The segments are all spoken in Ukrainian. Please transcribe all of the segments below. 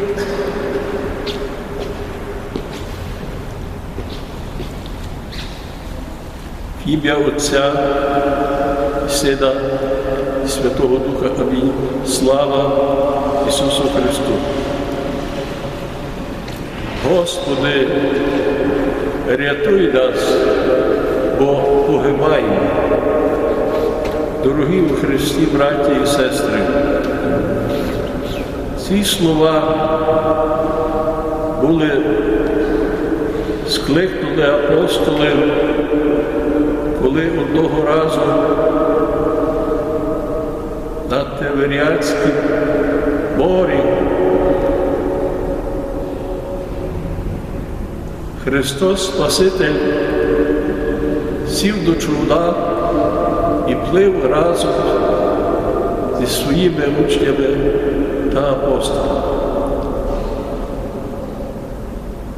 В ім'я Отця, Сина, Святого Духа Амінь. Слава Ісусу Христу. Господи, рятуй нас, бо погибаємо. Дорогі у Христі, браті і сестри, ці слова були скликнули апостоли, коли одного разу на Теверіатській морі Христос Спаситель сів до човна і плив разом зі своїми учнями та апостолами.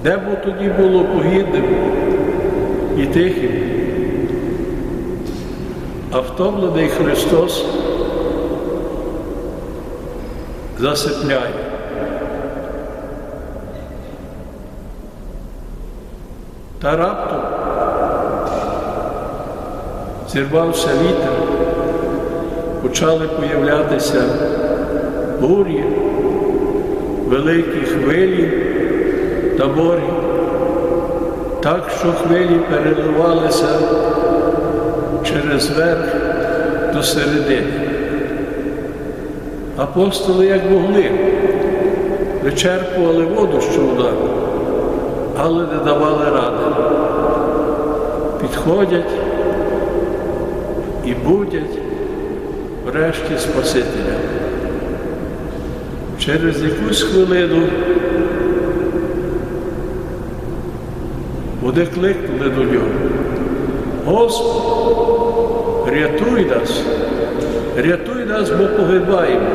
Небо тоді було погідним і тихим, а втомлений Христос засипляє. Та раптом зірвався вітер, почали появлятися бурі, великі хвилі та морі, так, що хвилі переливалися через верх до середини. Апостоли як могли, вичерпували воду з човна, але не давали ради. Підходять і будять врешті Спасителя. Через якусь хвилину вони кликнули до нього. Господи, рятуй нас, рятуй нас, бо погибаємо.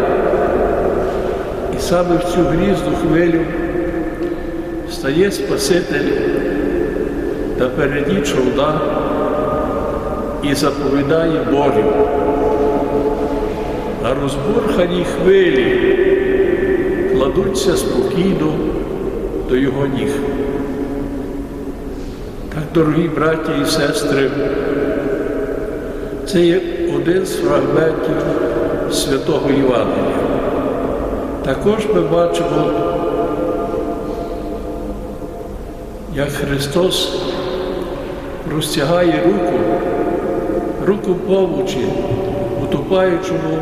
І саме в цю грізну хвилю стає Спаситель напереді човна і заповідає Богу. А розбурхані хвилі кладуться спокійно до його ніг. Так, дорогі браті і сестри, це є один з фрагментів святого Євангелія. Також ми бачимо, як Христос розтягає руку, руку помочі утопаючому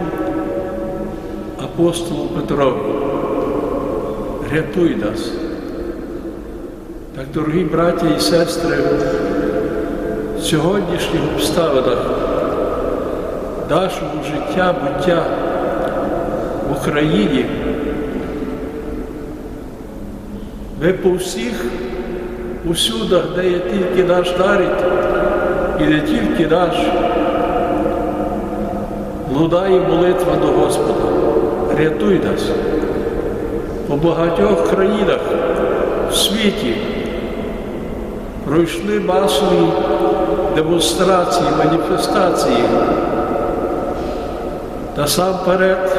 апостолу Петрові. Рятуй нас. Так, дорогі браті і сестри, в сьогоднішніх обставинах нашого життя, буття в Україні ми по всіх усюдах, де є тільки наш нарід і не тільки наш, лунає молитва до Господа. Рятуй нас. По багатьох країнах в світі пройшли масові демонстрації, маніфестації. Насамперед,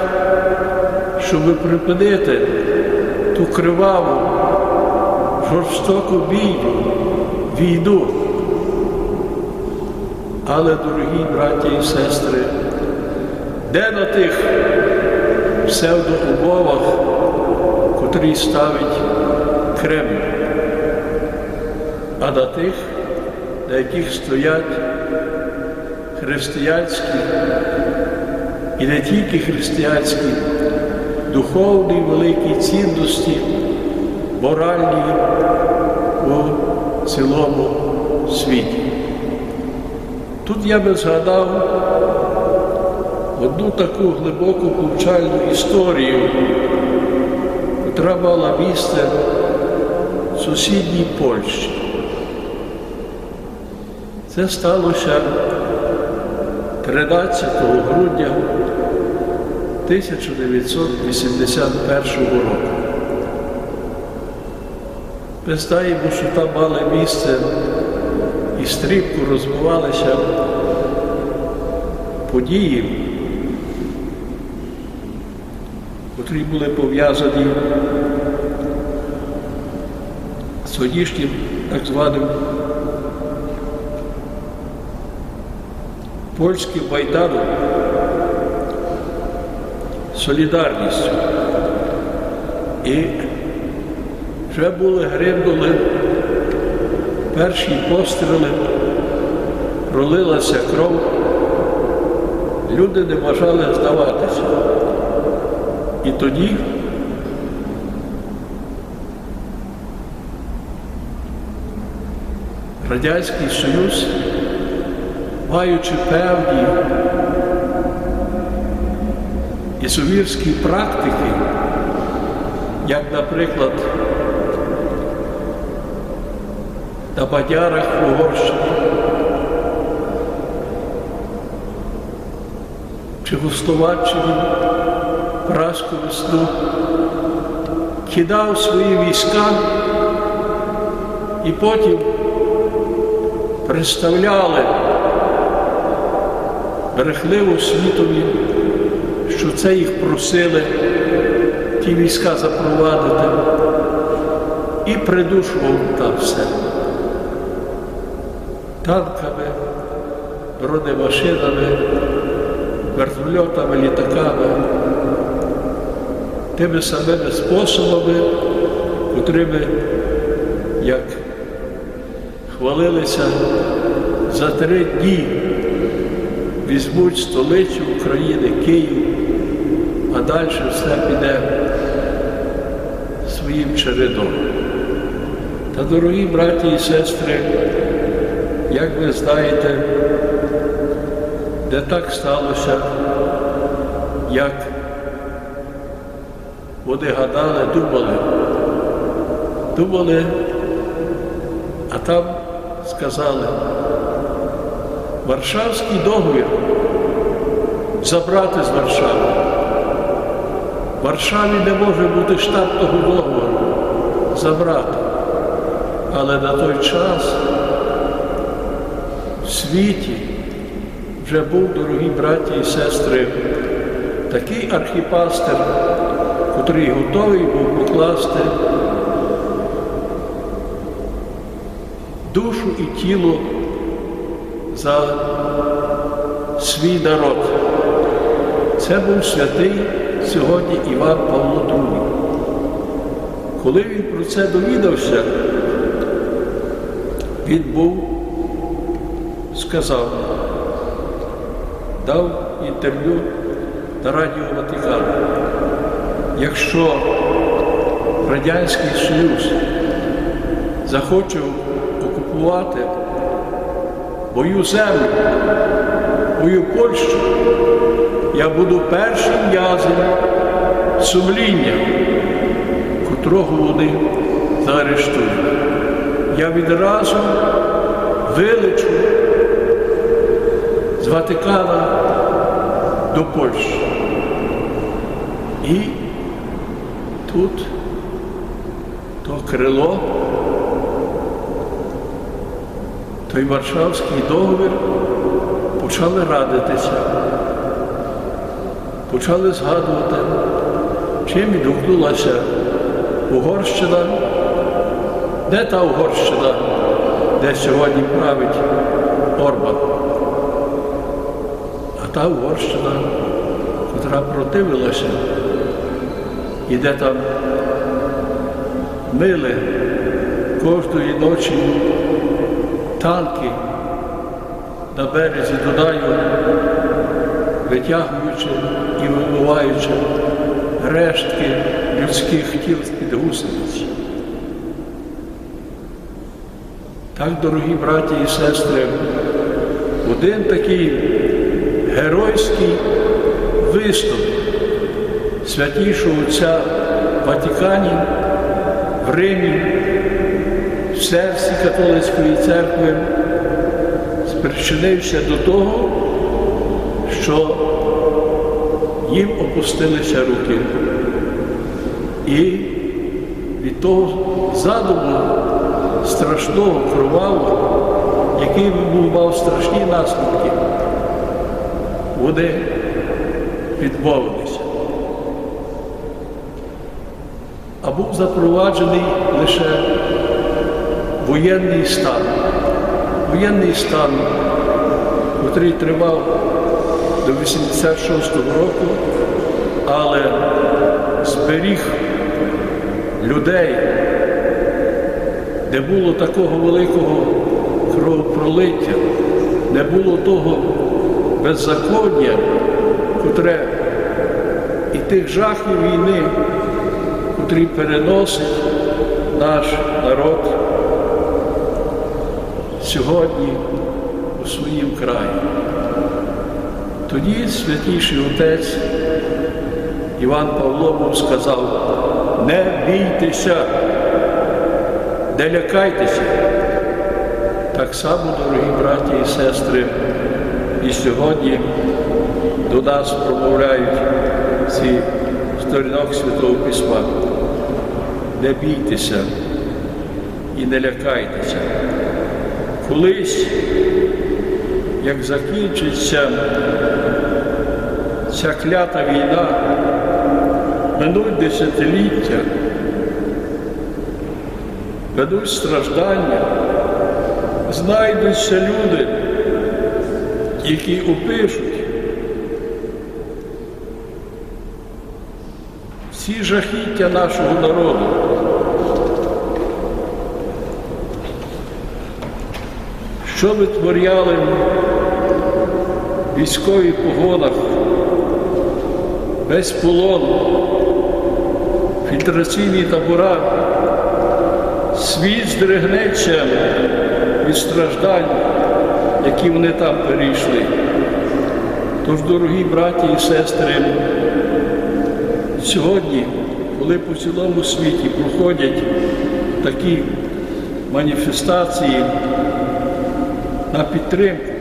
щоб припинити ту криваву, жорстоку бійню, війну. Але, дорогі браті і сестри, де на тих псевдоумовах, котрі ставить Кремль, а на тих, на яких стоять християнські і не тільки християнські, духовні великі цінності, моральні у цілому світі. Тут я би згадав одну таку глибоку повчальну історію, яка мала місце в сусідній Польщі. Це сталося 13 грудня 1981 року. Ми знаємо, що там мали місце і стрімко розвивалися події, котрі були пов'язані з тодішнім так званим польським майданом, солідарністю. І вже були гримнули перші постріли, пролилася кров, люди не бажали здаватися. І тоді Радянський Союз, маючи певні ізовірські практики, як, наприклад, на Бадярах в Угорщині, чи в Словаччині, Празьку весну, кидав свої війська і потім представляли брехливо світові, що це їх просили ті війська запровадити і придушував там все. Танками, бронемашинами, вертольотами, літаками, тими самими способами, котрими, як хвалилися, за три дні візьмуть столицю України, Київ, а далі все піде своїм чередом. Та, дорогі браті і сестри, як ви знаєте, де так сталося, як вони гадали, думали, думали, а там сказали, Варшавський договір забрати з Варшави. В Варшаві не може бути штаб того договору забрати. Але на той час в світі вже був, дорогі браті і сестри, такий архіпастер, котрий готовий був покласти душу і тіло за свій народ. Це був святий сьогодні Іван Павло II. Коли він про це довідався, він був, сказав, дав інтерв'ю на Радіо Ватикан. Якщо Радянський Союз захоче окупувати мою землю, мою Польщу, я буду першим в'язнем сумління, котрого вони заарештують. Я відразу вилечу з Ватикана до Польщі. І тут то крило, той Варшавський договір почали радитися, почали згадувати, чим відгукнулася Угорщина, де та Угорщина, де сьогодні править Орбан, а та Угорщина, котра противилася, і де там мили кожної ночі танки на березі Дунаю, витягуючи і вибиваючи рештки людських тіл з-під. Так, дорогі браті і сестри, один такий геройський виступ святішого Отця в Ватикані, в Римі, в серці католицької церкви спричинився до того, що їм опустилися руки. І від того задуму страшного кровавого, який був мав страшні наслідки, вони відмовилися. А був запроваджений лише воєнний стан. Воєнний стан, який тривав до 86-го року, але зберіг людей, не було такого великого кровопролиття, не було того беззаконня, котре і тих жахів війни, котрі переносить наш народ сьогодні у своїм краї. Тоді святіший отець Іван Павлов сказав, не бійтеся, не лякайтеся. Так само, дорогі браті і сестри, і сьогодні до нас промовляють ці сторінок Святого Письма. Не бійтеся і не лякайтеся. Колись, як закінчиться ця клята війна, минуть десятиліття, ведуть страждання, знайдуться люди, які опишуть всі жахіття нашого народу. Що витворяли військові погонах, весь полон, фільтраційні табора, світ здригнеться від страждань, які вони там перейшли. Тож, дорогі браті і сестри, сьогодні, коли по цілому світі проходять такі маніфестації на підтримку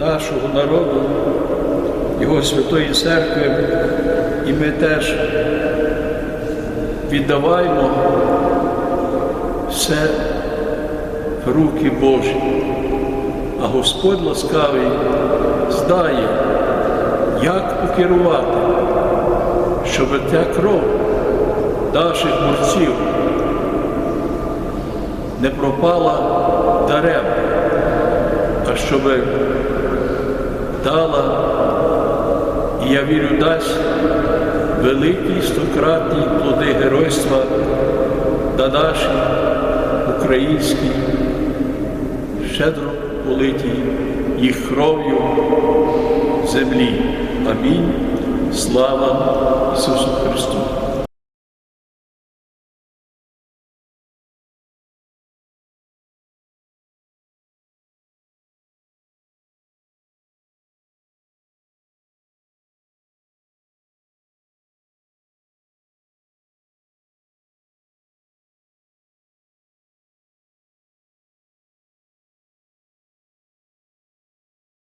нашого народу, його Святої Церкви, і ми теж віддаваємо все в руки Божі. А Господь ласкавий знає, як покерувати, щоб ця кров наших борців не пропала даремно, а щоб дала, і я вірю, дасть великі стократні плоди геройства на нашій українській, щедро политій їх кров'ю землі. Амінь. Слава Ісусу!